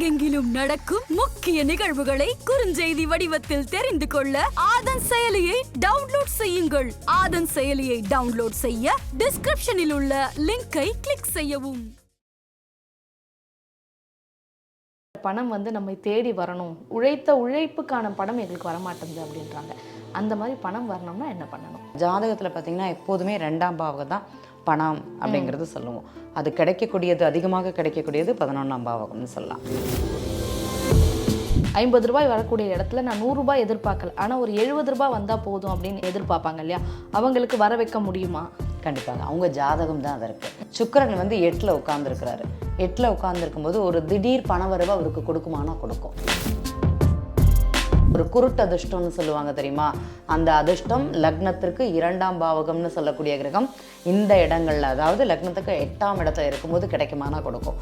உலகெங்கிலும் நடக்கும் முக்கிய நிகழ்வுகளை குறுஞ்செய்தி வடிவத்தில் தெரிந்து கொள்ள ஆதன் செயலியை டவுன்லோட் செய்யுங்கள். ஆதன் செயலியை டவுன்லோட் செய்ய டிஸ்கிரிப்ஷனில் உள்ள லிங்கை கிளிக் செய்யவும். பணம் வந்து நம்மை தேடி வரணும். உழைத்த உழைப்புக்கான பணம் எங்களுக்கு வரமாட்டேங்குது அப்படின்றாங்க. அந்த மாதிரி பணம் வரணும்னா என்ன பண்ணணும்? ஜாதகத்தில் பார்த்தீங்கன்னா எப்போதுமே ரெண்டாம் பாவகம் தான். பணம் அப்படிங்கிறது சொல்லுவோம். அது கிடைக்கக்கூடியது அதிகமாக கிடைக்கக்கூடியது பதினொன்றாம் பாவகம்னு சொல்லலாம். ஐம்பது ரூபாய் வரக்கூடிய இடத்துல நான் நூறுரூபாய் எதிர்பார்க்கல. ஆனால் ஒரு எழுபது ரூபாய் வந்தால் போதும் அப்படின்னு எதிர்பார்ப்பாங்க இல்லையா? அவங்களுக்கு வர வைக்க முடியுமா? கண்டிப்பாக அவங்க ஜாதகம் தான் அதற்கு. சுக்கரன் வந்து எட்டில் உட்காந்துருக்கிறாரு எட்டில் உட்காந்துருக்கும் போது ஒரு திடீர் பணவரவு அவருக்கு கொடுக்குமானா கொடுக்கும். ஒரு குருட்டு அதிர்ஷ்டம்னு சொல்லுவாங்க தெரியுமா? அந்த அதிர்ஷ்டம் லக்னத்திற்கு இரண்டாம் பாவகம்னு சொல்லக்கூடிய கிரகம் இந்த இடங்கள்ல அதாவது லக்னத்துக்கு எட்டாம் இடத்துல இருக்கும்போது கிடைக்குமானா கொடுக்கும்.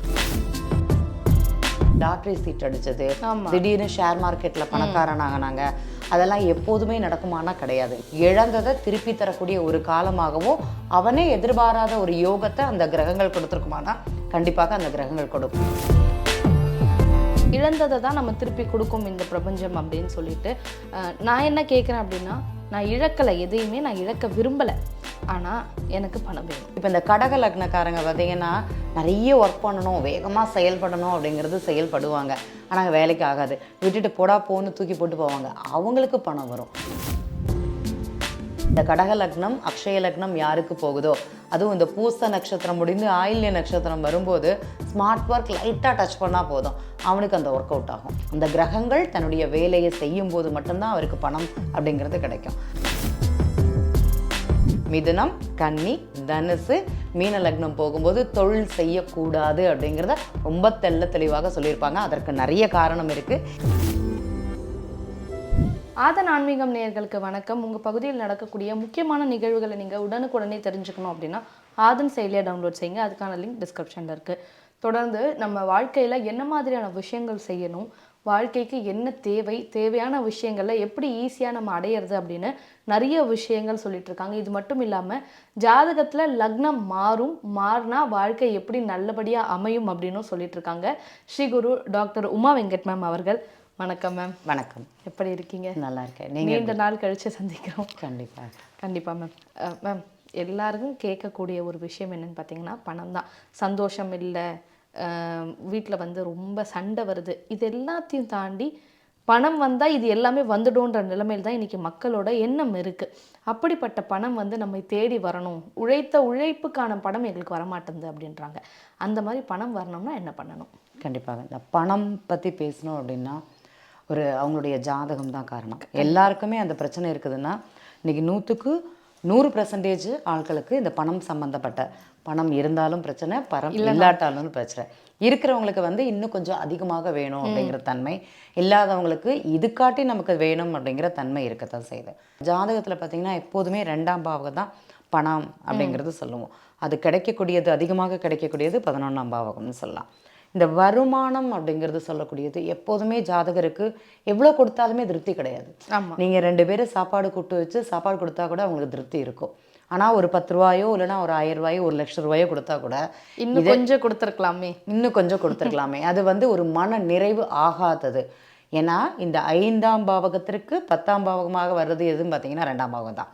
லாட்ரி சீட் அடிச்சது ஆமா. திடீர்னு ஷேர் மார்க்கெட்ல பணக்காரன் ஆகினாங்க. அதெல்லாம் எப்போதுமே நடக்குமானா கிடையாது. இழந்ததை திருப்பி தரக்கூடிய ஒரு காலமாகவும் அவனே எதிர்பாராத ஒரு யோகத்தை அந்த கிரகங்கள் கொடுத்துருக்குமானா கண்டிப்பாக அந்த கிரகங்கள் கொடுக்கும். இழந்ததை தான் நம்ம திருப்பி கொடுக்கும் இந்த பிரபஞ்சம் அப்படின்னு சொல்லிட்டு நான் என்ன கேட்குறேன் அப்படின்னா நான் இழக்கலை எதையுமே நான் இழக்க விரும்பலை. ஆனால் எனக்கு பணம் வேணும். இப்போ இந்த கடக லக்னக்காரங்க பார்த்தீங்கன்னா நிறைய ஒர்க் பண்ணணும் வேகமாக செயல்படணும் அப்படிங்கிறது செயல்படுவாங்க. ஆனால் வேலைக்கு ஆகாது. விட்டுட்டு போடா போன்னு தூக்கி போட்டு போவாங்க. அவங்களுக்கு பணம் வரும். இந்த கடக லக்னம் அக்ஷய லக்னம் யாருக்கு போகுதோ? அதுவும் இந்த பூச நட்சத்திரம் முடிந்து ஆயில்ய நட்சத்திரம் வரும்போது ஸ்மார்ட் ஒர்க் லைட்டாக டச் பண்ணால் போதும். அவனுக்கு அந்த ஒர்க் அவுட் ஆகும். அந்த கிரகங்கள் தன்னுடைய வேலையை செய்யும் போது மட்டும்தான் அவருக்கு பணம் அப்படிங்கிறது கிடைக்கும். மிதுனம் கன்னி தனுசு மீன லக்னம் போகும்போது தொழில் செய்யக்கூடாது அப்படிங்கிறத ரொம்ப தெள்ள தெளிவாக சொல்லியிருப்பாங்க. அதற்கு நிறைய காரணம் இருக்குது ஆதன் ஆன்மீகம் நேயர்களுக்கு வணக்கம். உங்கள் பகுதியில் நடக்கக்கூடிய முக்கியமான நிகழ்வுகளை நீங்கள் உடனுக்குடனே தெரிஞ்சுக்கணும் அப்படின்னா ஆதன் செயலியை டவுன்லோட் செய்யுங்க. அதுக்கான லிங்க் டிஸ்கிரிப்ஷனில் இருக்குது தொடர்ந்து நம்ம வாழ்க்கையில் என்ன மாதிரியான விஷயங்கள் செய்யணும் வாழ்க்கைக்கு என்ன தேவை தேவையான விஷயங்களை எப்படி ஈஸியாக நம்ம அடையிறது அப்படின்னு நிறைய விஷயங்கள் சொல்லிட்டு இருக்காங்க. இது மட்டும் இல்லாமல் ஜாதகத்தில் லக்னம் மாறும் மாறினா வாழ்க்கை எப்படி நல்லபடியாக அமையும் அப்படின்னும் சொல்லிட்டு இருக்காங்க. ஸ்ரீ குரு டாக்டர் உமா வெங்கட் மேம் அவர்கள். வணக்கம் மேம் வணக்கம். எப்படி இருக்கீங்க? நல்லா இருக்கேன். நீங்கள் நீண்ட நாள் கழிச்சு சந்திக்கிறோம். கண்டிப்பாக கண்டிப்பா மேம் மேம் எல்லாருக்கும் கேட்கக்கூடிய ஒரு விஷயம் என்னன்னு பார்த்தீங்கன்னா பணம் தான். சந்தோஷம் இல்லை. வீட்டில் வந்து ரொம்ப சண்டை வருது. இது எல்லாத்தையும் தாண்டி பணம் வந்தால் இது எல்லாமே வந்துடும்ன்ற நிலைமையில் தான் இன்றைக்கி மக்களோட எண்ணம் இருக்குது அப்படிப்பட்ட பணம் வந்து நம்மை தேடி வரணும். உழைத்த உழைப்புக்கான பணம் எங்களுக்கு வரமாட்டேங்குது அப்படின்றாங்க. அந்த மாதிரி பணம் வரணும்னா என்ன பண்ணணும்? கண்டிப்பாக. இந்த பணம் பற்றி பேசணும் அப்படின்னா ஒரு அவங்களுடைய ஜாதகம் தான் காரணம். எல்லாருக்குமே அந்த பிரச்சனை இருக்குதுன்னா இன்னைக்கு நூற்றுக்கு நூறு பர்சன்டேஜ் ஆட்களுக்கு இந்த பணம் சம்மந்தப்பட்ட பணம் இருந்தாலும் பிரச்சனை பணம் இல்லாட்டாலும் பிரச்சனை. இருக்கிறவங்களுக்கு வந்து இன்னும் கொஞ்சம் அதிகமாக வேணும் அப்படிங்கிற தன்மை. இல்லாதவங்களுக்கு இதுக்காட்டி நமக்கு வேணும் அப்படிங்கிற தன்மை இருக்கத்தான் செய்யுது. ஜாதகத்தில் பார்த்தீங்கன்னா எப்போதுமே ரெண்டாம் பாவகம் தான் பணம் அப்படிங்கிறது சொல்லுவோம். அது கிடைக்கக்கூடியது அதிகமாக கிடைக்கக்கூடியது பதினொன்றாம் பாவகம்னு சொல்லலாம். இந்த வருமானம் அப்படிங்கிறது சொல்லக்கூடியது. எப்போதுமே ஜாதகருக்கு எவ்வளோ கொடுத்தாலுமே திருப்தி கிடையாது. நீங்கள் ரெண்டு பேரும் சாப்பாடு கூட்டு வச்சு சாப்பாடு கொடுத்தா கூட அவங்களுக்கு திருப்தி இருக்கும். ஆனால் ஒரு பத்து ரூபாயோ இல்லைன்னா ஒரு ஆயிரம் ரூபாயோ ஒரு லட்சம் ரூபாயோ கொடுத்தா கூட இன்னும் கொஞ்சம் கொடுத்துருக்கலாமே. இன்னும் கொஞ்சம் கொடுத்துருக்கலாமே. அது வந்து ஒரு மன நிறைவு ஆகாதது. ஏன்னா இந்த ஐந்தாம் பாவகத்திற்கு பத்தாம் பாவகமாக வர்றது எதுன்னு பார்த்தீங்கன்னா ரெண்டாம் பாவகம் தான்.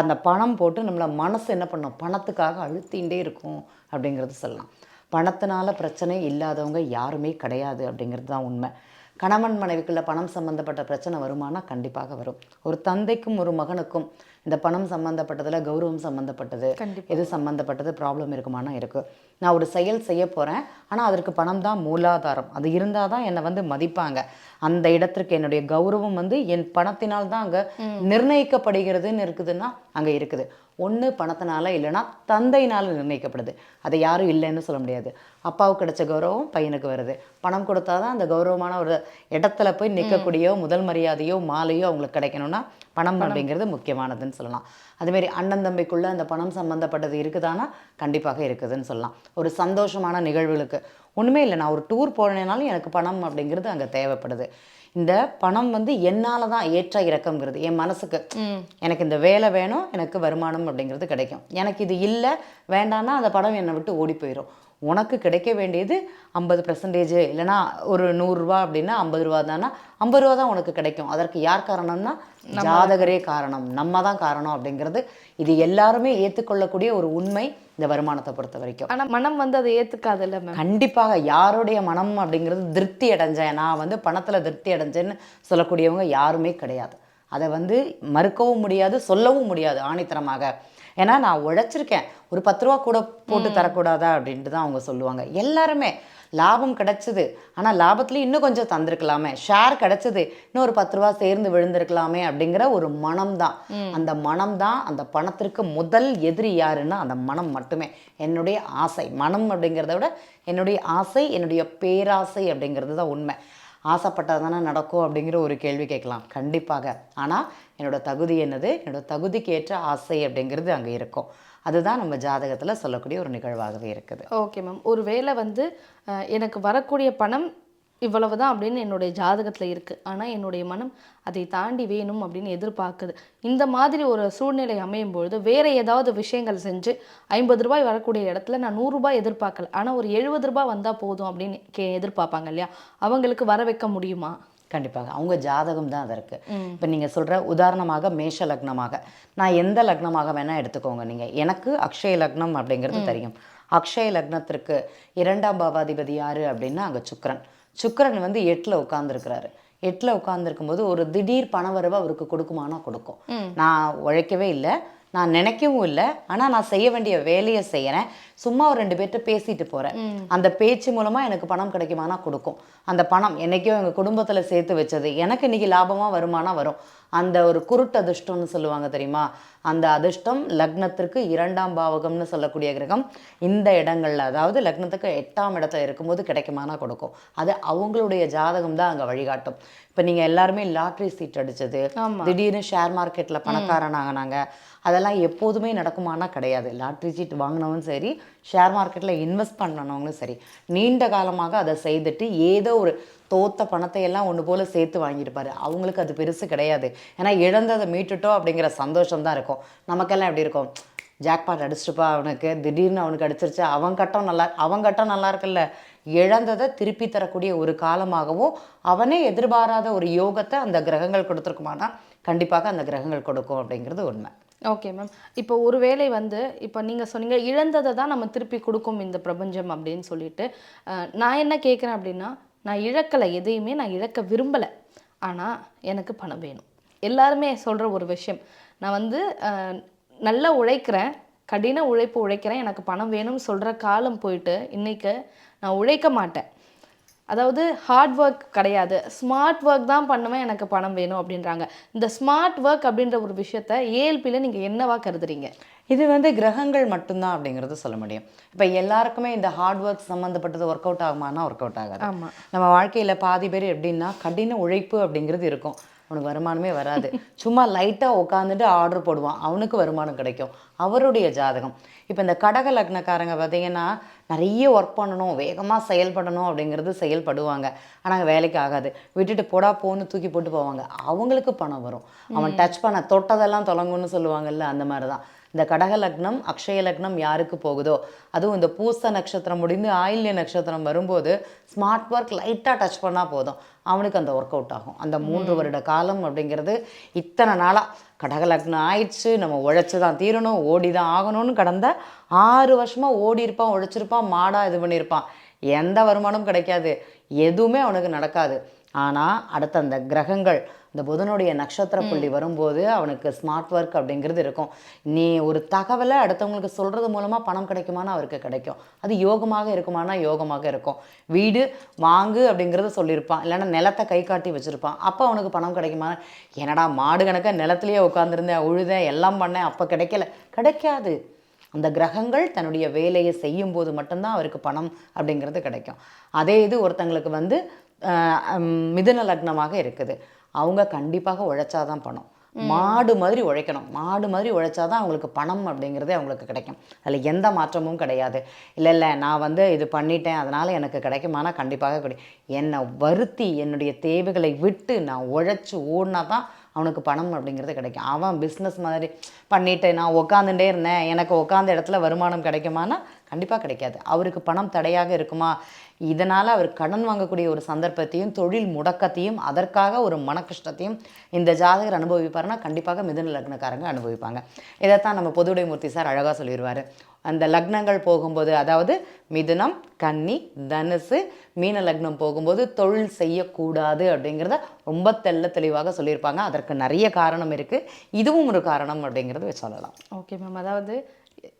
அந்த பணம் போட்டு நம்மள மனசு என்ன பண்ணும்? பணத்துக்காக அழுத்திண்டே இருக்கும் அப்படிங்கிறது சொல்லலாம். பணத்தினால பிரச்சனை இல்லாதவங்க யாருமே கிடையாது அப்படிங்கிறது தான் உண்மை. கணவன் மனைவிக்குள்ள பணம் சம்பந்தப்பட்ட பிரச்சனை வருமானா கண்டிப்பாக வரும். ஒரு தந்தைக்கும் ஒரு மகனுக்கும் இந்த பணம் சம்பந்தப்பட்டதுல கௌரவம் சம்பந்தப்பட்டது கண்டிப்பா. எது சம்மந்தப்பட்டது ப்ராப்ளம் இருக்குமானா இருக்கு. நான் ஒரு செயல் செய்ய போகிறேன் ஆனால் அதற்கு பணம் தான் மூலாதாரம். அது இருந்தால் தான் என்னை வந்து மதிப்பாங்க. அந்த இடத்திற்கு என்னுடைய கௌரவம் வந்து என் பணத்தினால் தான் அங்கே நிர்ணயிக்கப்படுகிறதுன்னு இருக்குதுன்னா அங்கே இருக்குது. ஒன்று பணத்தினால இல்லைன்னா தந்தையினால் நிர்ணயிக்கப்படுது. அதை யாரும் இல்லைன்னு சொல்ல முடியாது. அப்பாவுக்கு கிடைச்ச கௌரவம் பையனுக்கு வருது. பணம் கொடுத்தா தான் அந்த கௌரவமான ஒரு இடத்துல போய் நிற்கக்கூடிய முதல் மரியாதையோ மாலையோ அவங்களுக்கு கிடைக்கணும்னா பணம் அப்படிங்கிறது முக்கியமானதுன்னு சொல்லலாம். அதுமாரி அண்ணன் தம்பிக்குள்ள அந்த பணம் சம்மந்தப்பட்டது இருக்குதானா? கண்டிப்பாக இருக்குதுன்னு சொல்லலாம். ஒரு சந்தோஷமான நிகழ்வுகளுக்கு ஒன்றுமே இல்லை. நான் ஒரு டூர் போனேனாலும் எனக்கு பணம் அப்படிங்கிறது அங்கே தேவைப்படுது. இந்த பணம் வந்து என்னால் தான் ஏற்ற இறக்கம்ங்கிறது என் மனசுக்கு. எனக்கு இந்த வேலை வேணும் எனக்கு வருமானம் அப்படிங்கிறது கிடைக்கும். எனக்கு இது இல்லை வேண்டான்னா அந்த பணம் என்னை விட்டு ஓடி போயிடும் உனக்கு கிடைக்க வேண்டியது ஐம்பது பர்சன்டேஜ் இல்லைனா ஒரு நூறுரூவா அப்படின்னா ஐம்பது ரூபா தானா? ஐம்பது ரூபா தான் உனக்கு கிடைக்கும். அதற்கு யார் காரணம்னா? ஜாதகரே காரணம். நம்ம தான் காரணம் அப்படிங்கிறது இது எல்லாருமே ஏற்றுக்கொள்ளக்கூடிய ஒரு உண்மை இந்த வருமானத்தை பொறுத்த வரைக்கும். ஆனா மனம் வந்து அதை ஏத்துக்காதுல்ல மேம் கண்டிப்பாக யாருடைய மனம் அப்படிங்கிறது திருப்தி அடைஞ்சேன். நான் வந்து பணத்தில் திருப்தி அடைஞ்சேன்னு சொல்லக்கூடியவங்க யாருமே கிடையாது. அதை வந்து மறுக்கவும் முடியாது சொல்லவும் முடியாது ஆணித்தரமாக. ஏன்னா நான் உழைச்சிருக்கேன். ஒரு பத்து ரூபா கூட போட்டு தரக்கூடாதா அப்படின்ட்டு தான் அவங்க சொல்லுவாங்க. எல்லாருமே லாபம் கிடைச்சது. ஆனால் லாபத்துலேயும் இன்னும் கொஞ்சம் தந்திருக்கலாமே. ஷேர் கிடைச்சது. இன்னும் ஒரு பத்து ரூபா சேர்ந்து விழுந்திருக்கலாமே அப்படிங்கிற ஒரு மனம் தான். அந்த மனம் தான் அந்த பணத்திற்கு முதல் எதிரி யாருன்னா அந்த மனம் மட்டுமே. என்னுடைய ஆசை. மனம் அப்படிங்கிறத விட என்னுடைய ஆசை என்னுடைய பேராசை அப்படிங்கிறது தான் உண்மை. ஆசைப்பட்டால் தானே நடக்கும் அப்படிங்கிற ஒரு கேள்வி கேட்கலாம். கண்டிப்பாக. ஆனால் என்னோட தகுதி என்னது? என்னோடய தகுதிக்கு ஏற்ற ஆசை அப்படிங்கிறது அங்கே இருக்கும். அதுதான் நம்ம ஜாதகத்தில் சொல்லக்கூடிய ஒரு நிகழ்வாகவே இருக்குது. Okay ma'am. ஒரு வேளை வந்து எனக்கு வரக்கூடிய பணம் இவ்வளவு தான் அப்படின்னு என்னுடைய ஜாதகத்தில் இருக்குது ஆனால் என்னுடைய மனம் அதை தாண்டி வேணும் அப்படின்னு எதிர்பார்க்குது. இந்த மாதிரி ஒரு சூழ்நிலை அமையும் பொழுது வேறு ஏதாவது விஷயங்கள் செஞ்சு ஐம்பது ரூபாய் வரக்கூடிய இடத்துல நான் நூறுரூபாய் எதிர்பார்க்கல. ஆனால் ஒரு எழுபது ரூபாய் வந்தால் போதும் அப்படின்னு கே எதிர்பார்ப்பாங்க இல்லையா? அவங்களுக்கு வர வைக்க முடியுமா? கண்டிப்பாக. அவங்க ஜாதகம் தான் அதற்கு. இப்போ நீங்கள் சொல்கிற உதாரணமாக மேஷ லக்னமாக. நான் எந்த லக்னமாக வேணால் எடுத்துக்கோங்க நீங்கள் எனக்கு அக்ஷய லக்னம் அப்படிங்கிறது தெரியும். அக்ஷய லக்னத்திற்கு இரண்டாம் பாவாதிபதி யாரு அப்படின்னா அங்கே சுக்கிரன். சுக்கிரன் வந்து எட்டில் உட்காந்துருக்கிறாரு எட்டில் உட்காந்துருக்கும் போது ஒரு திடீர் பணவரவு அவருக்கு கொடுக்குமானா கொடுக்கும். நான் உழைக்கவே இல்லை நான் நினைக்கவும் இல்லை ஆனால் நான் செய்ய வேண்டிய வேலையை செய்கிறேன் சும்மா ஒரு ரெண்டு பேர்கிட்ட பேசிட்டு போகிறேன் அந்த பேச்சு மூலமாக எனக்கு பணம் கிடைக்குமானா கொடுக்கும். அந்த பணம் என்னைக்கோ எங்கள் குடும்பத்தில் சேர்த்து வச்சது. எனக்கு இன்னைக்கு லாபமாக வருமானா வரும். அந்த ஒரு குருட்டு அதிர்ஷ்டம்னு சொல்லுவாங்க தெரியுமா? அந்த அதிர்ஷ்டம் லக்னத்திற்கு இரண்டாம் பாவகம்னு சொல்லக்கூடிய கிரகம் இந்த இடங்கள்ல அதாவது லக்னத்துக்கு எட்டாம் இடத்துல இருக்கும்போது கிடைக்குமானா கொடுக்கும். அது அவங்களுடைய ஜாதகம் தான் அங்கே வழிகாட்டும். இப்போ நீங்கள் எல்லாருமே லாட்ரி சீட் அடிச்சது திடீர்னு ஷேர் மார்க்கெட்டில் பணக்காரன் ஆகினாங்க அதெல்லாம் எப்போதுமே நடக்குமானா கிடையாது. லாட்ரி சீட் வாங்கினவனும் சரி ஷேர் மார்க்கெட்டில் இன்வெஸ்ட் பண்ணனவங்களும் சரி நீண்ட காலமாக அதை செய்துட்டு ஏதோ ஒரு தோத்த பணத்தை எல்லாம் ஒன்று போல் சேர்த்து வாங்கியிருப்பாரு. அவங்களுக்கு அது பெருசு கிடையாது. ஏன்னா இழந்ததை மீட்டுட்டோம் அப்படிங்கிற சந்தோஷம் தான் இருக்கும். நமக்கெல்லாம் எப்படி இருக்கும்? ஜாக்பாட் அடிச்சிட்டுப்பா அவனுக்கு திடீர்னு அவனுக்கு அடிச்சிருச்சு. அவன் கட்டம் நல்லா அவன் கட்டம் நல்லா இருக்குல்ல. இழந்ததை திருப்பி தரக்கூடிய ஒரு காலமாகவும் அவனே எதிர்பாராத ஒரு யோகத்தை அந்த கிரகங்கள் கொடுத்துருக்குமானா கண்டிப்பாக அந்த கிரகங்கள் கொடுக்கும் அப்படிங்கிறது உண்மை. ஓகே மேம் இப்போ ஒருவேளை வந்து இப்போ நீங்கள் சொன்னீங்க இழந்ததை தான் நம்ம திருப்பி கொடுக்கும் இந்த பிரபஞ்சம் அப்படின்னு சொல்லிட்டு அஹ், நான் என்ன கேட்குறேன் அப்படின்னா நான் இழக்கலை எதையுமே நான் இழக்க விரும்பலை. ஆனால் எனக்கு பணம் வேணும். எல்லாருமே சொல்கிற ஒரு விஷயம். நான் வந்து அஹ், நல்லா உழைக்கிறேன் கடின உழைப்பு உழைக்கிறேன் எனக்கு பணம் வேணும்னு சொல்கிற காலம் போயிட்டு இன்னைக்கு நான் உழைக்க மாட்டேன். அதாவது ஹார்ட் ஒர்க் கிடையாது. ஸ்மார்ட் ஒர்க் தான் பண்ணுவேன் எனக்கு பணம் வேணும் அப்படின்றாங்க. இந்த ஸ்மார்ட் ஒர்க் அப்படின்ற ஒரு விஷயத்த ஏஎல்பியில் நீங்கள் என்னவா கருதுறீங்க? இது வந்து கிரகங்கள் மட்டும்தான் அப்படிங்கிறது சொல்ல முடியும். இப்போ எல்லாருக்குமே இந்த ஹார்ட் ஒர்க் சம்மந்தப்பட்டது ஒர்க் அவுட் ஆகுமானா ஒர்க் அவுட் ஆகாது. நம்ம வாழ்க்கையில் பாதி பேர் எப்படின்னா கடின உழைப்பு அப்படிங்கிறது இருக்கும். அவனுக்கு வருமானமே வராது. சும்மா லைட்டாக உட்காந்துட்டு ஆர்டர் போடுவான். அவனுக்கு வருமானம் கிடைக்கும். அவருடைய ஜாதகம். இப்போ இந்த கடக லக்னக்காரங்க பார்த்தீங்கன்னா நிறைய ஒர்க் பண்ணணும் வேகமாக செயல்படணும் அப்படிங்கிறது செயல்படுவாங்க. ஆனால் வேலைக்கு ஆகாது. விட்டுட்டு போடா போன்னு தூக்கி போட்டு போவாங்க. அவங்களுக்கு பணம் வரும். அவன் டச் பண்ண தொட்டதெல்லாம் தொலங்குன்னு சொல்லுவாங்கல்ல அந்த மாதிரி தான் இந்த கடக லக்னம் அக்ஷய லக்னம் யாருக்கு போகுதோ அதுவும் இந்த பூச நட்சத்திரம் முடிந்து ஆயில்ய நட்சத்திரம் வரும்போது ஸ்மார்ட் ஒர்க் லைட்டாக டச் பண்ணால் போதும். அவனுக்கு அந்த ஒர்க் அவுட் ஆகும். அந்த மூன்று வருட காலம் அப்படிங்கிறது இத்தனை நாளாக கடக லக்னம் ஆயிடுச்சு நம்ம உழைச்சி தான் தீரணும் ஓடி தான் ஆகணும்னு கடந்த ஆறு வருஷமாக ஓடி இருப்பான் உழைச்சிருப்பான் மாடாக இது பண்ணியிருப்பான் எந்த வருமானமும் கிடைக்காது. எதுவுமே அவனுக்கு நடக்காது. ஆனால் அடுத்த அந்த கிரகங்கள் இந்த புதனுடைய நட்சத்திர புள்ளி வரும்போது அவனுக்கு ஸ்மார்ட் ஒர்க் அப்படிங்கிறது இருக்கும். நீ ஒரு தகவலை அடுத்தவங்களுக்கு சொல்கிறது மூலமாக பணம் கிடைக்குமானா அவருக்கு கிடைக்கும். அது யோகமாக இருக்குமானா யோகமாக இருக்கும். வீடு வாங்கு அப்படிங்கிறத சொல்லியிருப்பான். இல்லைன்னா நிலத்தை கை காட்டி வச்சுருப்பான். அப்போ அவனுக்கு பணம் கிடைக்குமா? என்னடா மாடு கணக்காக நிலத்துலேயே உட்காந்துருந்தேன் உழுதேன் எல்லாம் பண்ணேன் அப்போ கிடைக்கல. கிடைக்காது. அந்த கிரகங்கள் தன்னுடைய வேலையை செய்யும் போது மட்டும்தான் அவருக்கு பணம் அப்படிங்கிறது கிடைக்கும். அதே இது ஒருத்தங்களுக்கு வந்து மிதுன லக்னமாக இருக்குது. அவங்க கண்டிப்பாக உழைச்சாதான் பணம். மாடு மாதிரி உழைக்கணும். மாடு மாதிரி உழைச்சாதான் அவங்களுக்கு பணம் அப்படிங்கிறதே அவங்களுக்கு கிடைக்கும். அதில் எந்த மாற்றமும் கிடையாது. இல்லை இல்லை நான் வந்து இது பண்ணிட்டேன் அதனால் எனக்கு கிடைக்குமானா கண்டிப்பாக கிடைக்கும் என்னை வருத்தி என்னுடைய தேவைகளை விட்டு நான் உழைச்சி ஓடினா தான் அவனுக்கு பணம் அப்படிங்கிறது கிடைக்கும். அவன் பிஸ்னஸ் மாதிரி பண்ணிட்டு நான் உட்காந்துட்டே இருந்தேன் எனக்கு உட்காந்த இடத்துல வருமானம் கிடைக்குமானா கண்டிப்பாக கிடைக்காது. அவருக்கு பணம் தடையாக இருக்குமா? இதனால் அவர் கடன் வாங்கக்கூடிய ஒரு சந்தர்ப்பத்தையும் தொழில் முடக்கத்தையும் அதற்காக ஒரு மனக்கஷ்டத்தையும் இந்த ஜாதகர் அனுபவிப்பார்னா கண்டிப்பாக மிதுன லக்னக்காரங்க அனுபவிப்பாங்க. இதைத்தான் நம்ம பொதுவுடைமூர்த்தி சார் அழகாக சொல்லிடுவார் அந்த லக்னங்கள் போகும்போது அதாவது மிதுனம் கன்னி தனுசு மீன லக்னம் போகும்போது தொழில் செய்யக்கூடாது அப்படிங்கிறத ரொம்ப தெள்ள தெளிவாக சொல்லியிருப்பாங்க. அதற்கு நிறைய காரணம் இருக்குது இதுவும் ஒரு காரணம் அப்படிங்கிறத சொல்லலாம். Okay ma'am. அதாவது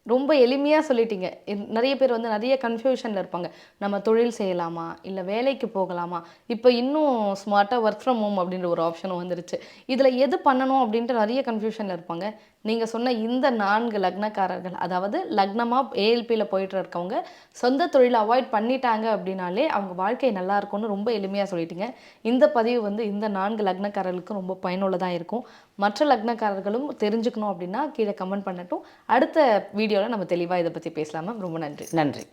ரொம்ப எளிமையாக சொல்லிட்டீங்க. நிறைய பேர் வந்து நிறைய கன்ஃபியூஷனில் இருப்பாங்க. நம்ம தொழில் செய்யலாமா? இல்லை வேலைக்கு போகலாமா? இப்போ இன்னும் ஸ்மார்ட்டாக ஒர்க் ஃப்ரம் ஹோம் அப்படின்ற ஒரு ஆப்ஷனும் வந்துருச்சு. இதில் எது பண்ணணும் அப்படின்ட்டு நிறைய கன்ஃபியூஷனில் இருப்பாங்க. நீங்கள் சொன்ன இந்த நான்கு லக்னக்காரர்கள் அதாவது லக்னமாக ஏஎல்பியில் போயிட்டு இருக்கவங்க சொந்த தொழிலை அவாய்ட் பண்ணிட்டாங்க அப்படின்னாலே அவங்க வாழ்க்கை நல்லா இருக்கும்னு ரொம்ப எளிமையாக சொல்லிட்டீங்க. இந்த பதிவு வந்து இந்த நான்கு லக்னக்காரர்களுக்கும் ரொம்ப பயனுள்ளதாக இருக்கும். மற்ற லக்னக்காரர்களும் தெரிஞ்சுக்கணும் அப்படின்னா கீழே கமெண்ட் பண்ணட்டும். அடுத்த வீடியோவில் நம்ம தெளிவாக இதை பற்றி பேசலாம். மேம் ரொம்ப நன்றி. நன்றி.